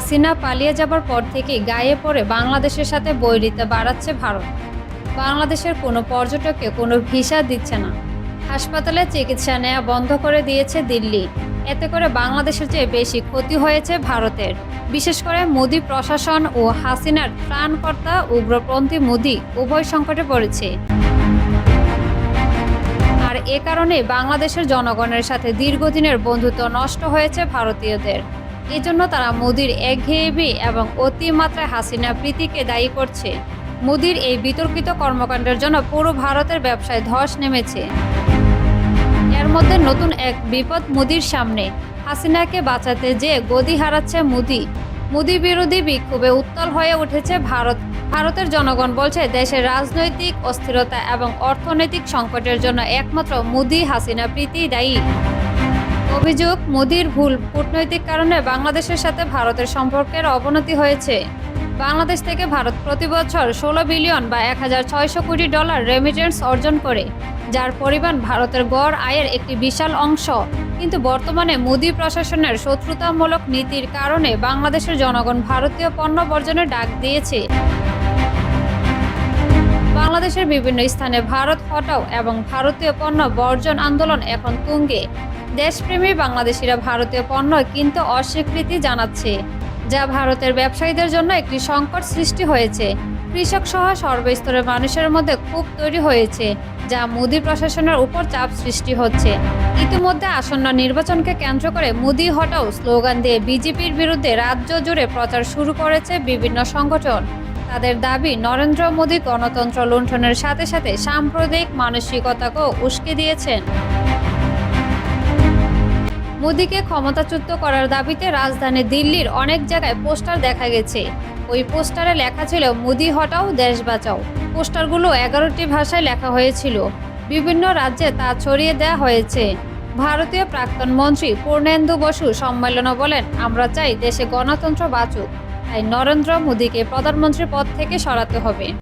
হাসিনা পালিয়ে যাবার পর থেকেই গায়ে পড়ে বাংলাদেশের সাথে বৈরিতা বাড়াচ্ছে ভারত। বাংলাদেশের কোনো পর্যটককে কোনো ভিসা দিচ্ছে না। হাসপাতালে চিকিৎসা নেওয়া বন্ধ করে দিয়েছে দিল্লি। এতে করে বাংলাদেশের চেয়ে বেশি ক্ষতি হয়েছে ভারতের। বিশেষ করে মোদি প্রশাসন ও হাসিনার ত্রাণকর্তা উগ্রপন্থী মোদি উভয় সংকটে পড়েছে। আর এ কারণে বাংলাদেশের জনগণের সাথে দীর্ঘদিনের বন্ধুত্ব নষ্ট হয়েছে ভারতীয়দের। এজন্য তারা মোদির একঘেয়েবি এবং অতিমাত্রায় হাসিনা প্রীতিকে দায়ী করছে। মোদির এই বিতর্কিত কর্মকাণ্ডের জন্য পুরো ভারতের ব্যবসায় ধস নেমেছে। এর মধ্যে নতুন এক বিপদ মোদির সামনে। হাসিনাকে বাঁচাতে যে গদি হারাচ্ছে মোদি। মোদি বিরোধী বিক্ষোভে উত্তাল হয়ে উঠেছে ভারত। ভারতের জনগণ বলছে দেশের রাজনৈতিক অস্থিরতা এবং অর্থনৈতিক সংকটের জন্য একমাত্র মোদি হাসিনা প্রীতি দায়ী। অভিযোগ, মোদির ভুল কূটনৈতিক কারণে বাংলাদেশের সাথে ভারতের সম্পর্কের অবনতি হয়েছে। বাংলাদেশ থেকে ভারত প্রতি বছর ষোলো বিলিয়ন বা এক হাজার ছয়শো কোটি ডলার রেমিটেন্স অর্জন করে, যার পরিমাণ ভারতের গড় আয়ের একটি বিশাল অংশ। কিন্তু বর্তমানে মোদি প্রশাসনের শত্রুতামূলক নীতির কারণে বাংলাদেশের জনগণ ভারতীয় পণ্য বর্জনের ডাক দিয়েছে। বাংলাদেশের বিভিন্ন স্থানে ভারত হটাও এবং ভারতীয় পণ্য বর্জন আন্দোলন এখন তুঙ্গে। দেশপ্রেমী বাংলাদেশিরা ভারতীয় পণ্য কিনতে অস্বীকৃতি জানাচ্ছে, যা ভারতের ব্যবসায়ীদের জন্য একটি সংকট সৃষ্টি হয়েছে। কৃষক সহ সর্বস্তরের মানুষের মধ্যে ক্ষোভ তৈরি হয়েছে, যা মোদি প্রশাসনের উপর চাপ সৃষ্টি হচ্ছে। ইতিমধ্যে আসন্ন নির্বাচনকে কেন্দ্র করে মোদি হটাও স্লোগান দিয়ে বিজেপির বিরুদ্ধে রাজ্য জুড়ে প্রচার শুরু করেছে বিভিন্ন সংগঠন। তাদের দাবি, নরেন্দ্র মোদী গণতন্ত্র লুণ্ঠনের সাথে সাথে সাম্প্রদায়িক মানসিকতাকেও উস্কে দিয়েছেন। মোদীকে ক্ষমতাচ্যুত করার দাবিতে রাজধানী দিল্লির অনেক জায়গায় পোস্টার দেখা গেছে। ওই পোস্টারে লেখা ছিল, মোদি হটাও, দেশ বাঁচাও। পোস্টারগুলো এগারোটি ভাষায় লেখা হয়েছিল। বিভিন্ন রাজ্যে তা ছড়িয়ে দেওয়া হয়েছে। ভারতীয় প্রাক্তন মন্ত্রী পূর্ণেন্দু বসু সম্মেলনে বলেন, আমরা চাই দেশে গণতন্ত্র বাঁচুক। তাই নরেন্দ্র মোদীকে প্রধানমন্ত্রী পদ থেকে সরাতে হবে।